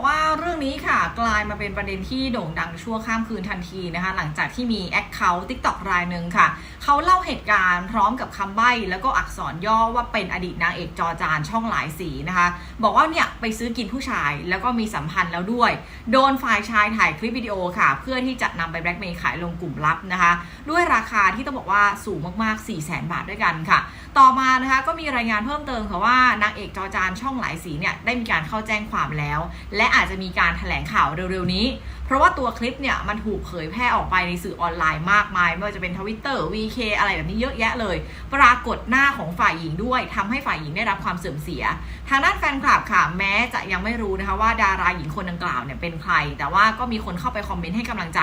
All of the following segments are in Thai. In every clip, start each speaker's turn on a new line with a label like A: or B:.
A: บอกว่าเรื่อง นี้ค่ะกลายมาเป็นประเด็นที่โด่งดังชั่วข้ามคืนทันทีนะคะ หลังจากที่มีแอคเคาท์ทิกตอกรายหนึ่งค่ะ เขาเล่าเหตุการณ์พร้อมกับคำใบ้ แล้วก็อักษรย่อว่าเป็นอดีตนางเอกจอจานช่องหลายสีนะคะ บอกว่าเนี่ยไปซื้อกินผู้ชายแล้วก็มีสัมพันธ์แล้วด้วย โดนฝ่ายชายถ่ายคลิปวิดีโอค่ะ เพื่อที่จะนำไปแบล็กเมย์ขายลงกลุ่มลับนะคะ ด้วยราคาที่ต้องบอกว่าสูงมากๆ4 0 0 0 0 0บาทด้วยกันค่ะ ต่อมานะคะก็มีรายงานเพิ่มเติมค่ะว่านางเอกจอจานช่องหลายสีเนี่ยได้มีการเข้าแจ้งความแล้ว และอาจจะมีการแถลงข่าวเร็วๆนี้ เพราะว่าตัวคลิปเนี่ยมันถูกเผยแพร่ออกไปในสื่อออนไลน์มากมาย ไม่ว่าจะเป็นทวิตเตอร์ VK อะไรแบบนี้เยอะแยะเลย ปรากฏหน้าของฝ่ายหญิงด้วยทำให้ฝ่ายหญิงได้รับความเสื่อมเสีย ทางด้านแฟนคลับค่ะแม้จะยังไม่รู้นะคะว่าดาราหญิงคนดังกล่าวเนี่ยเป็นใคร แต่ว่าก็มีคนเข้าไปคอมเมนต์ให้กำลังใจ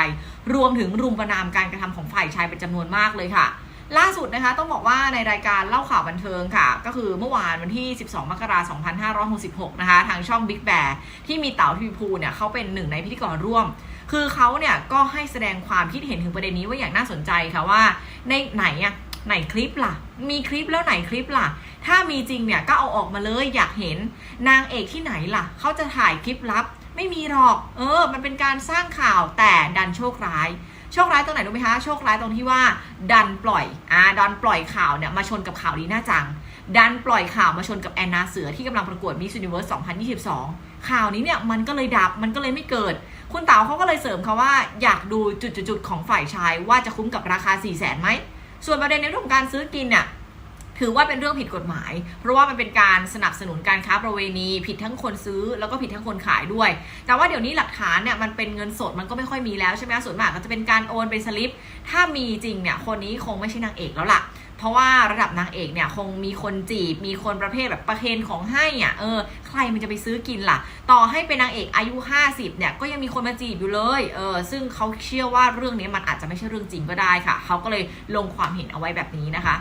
A: รวมถึงรุมประนามการกระทำของฝ่ายชายเป็นจำนวนมากเลยค่ะ ล่าสุดนะคะต้องบอกว่าในรายการเล่าข่าวบันเทิงค่ะ ก็คือเมื่อวานวันที่ 12 มกราคม 2566 นะคะ ทางช่อง Big Bear ที่มีเต๋าทีวีภูเนี่ยเขาเป็นหนึ่งในพิธีกรร่วม คือเขาเนี่ยก็ให้แสดงความคิดเห็นถึงประเด็นนี้ว่าอย่างน่าสนใจค่ะว่า ในไหนอะไหนคลิปล่ะ มีคลิปแล้วไหนคลิปล่ะ ถ้ามีจริงเนี่ยก็เอาออกมาเลยอยากเห็นนางเอกที่ไหนล่ะเขาจะถ่ายคลิปลับ ไม่มีหรอก เออ มันเป็นการสร้างข่าวแต่ดันโชคร้าย โชคร้ายตรงไหนรู้ไหมคะโชคร้ายตรงที่ว่า ดันปล่อยอ่าดันปล่อยข่าวเนี่ยมาชนกับข่าวลีน่าจัง ดันปล่อยข่าวมาชนกับแอนนาเสือที่กำลังประกวด Miss Universe 2022 ข่าวนี้เนี่ยมันก็เลยดับมันก็เลยไม่เกิด คุณเต๋าเขาก็เลยเสริมค่ะว่าอยากดูจุดๆของฝ่ายชายว่าจะคุ้มกับราคา4 0 0แสนไหมส่วนประเด็นในเรื่องของการซื้อกินเนี่ย ถือว่าเป็นเรื่องผิดกฎหมาย เพราะว่ามันเป็นการสนับสนุนการค้าประเวณี ผิดทั้งคนซื้อแล้วก็ผิดทั้งคนขายด้วย แต่ว่าเดี๋ยวนี้หลักฐานเนี่ยมันเป็นเงินสดมันก็ไม่ค่อยมีแล้วใช่ไหมส่วนมากก็จะเป็นการโอนเป็นสลิป ถ้ามีจริงเนี่ยคนนี้คงไม่ใช่นางเอกแล้วล่ะเพราะว่าระดับนางเอกเนี่ยคงมีคนจีบ มีคนประเภทแบบประเคนของให้อะเออใครมันจะไปซื้อกินล่ะ ต่อให้เป็นนางเอกอายุ 50เนี่ยก็ยังมีคนมาจีบอยู่เลยเออซึ่งเขาเชื่อว่าเรื่องนี้มันอาจจะไม่ใช่เรื่องจริงก็ได้ค่ะเขาก็เลยลงความเห็นเอาไว้แบบนี้นะคะ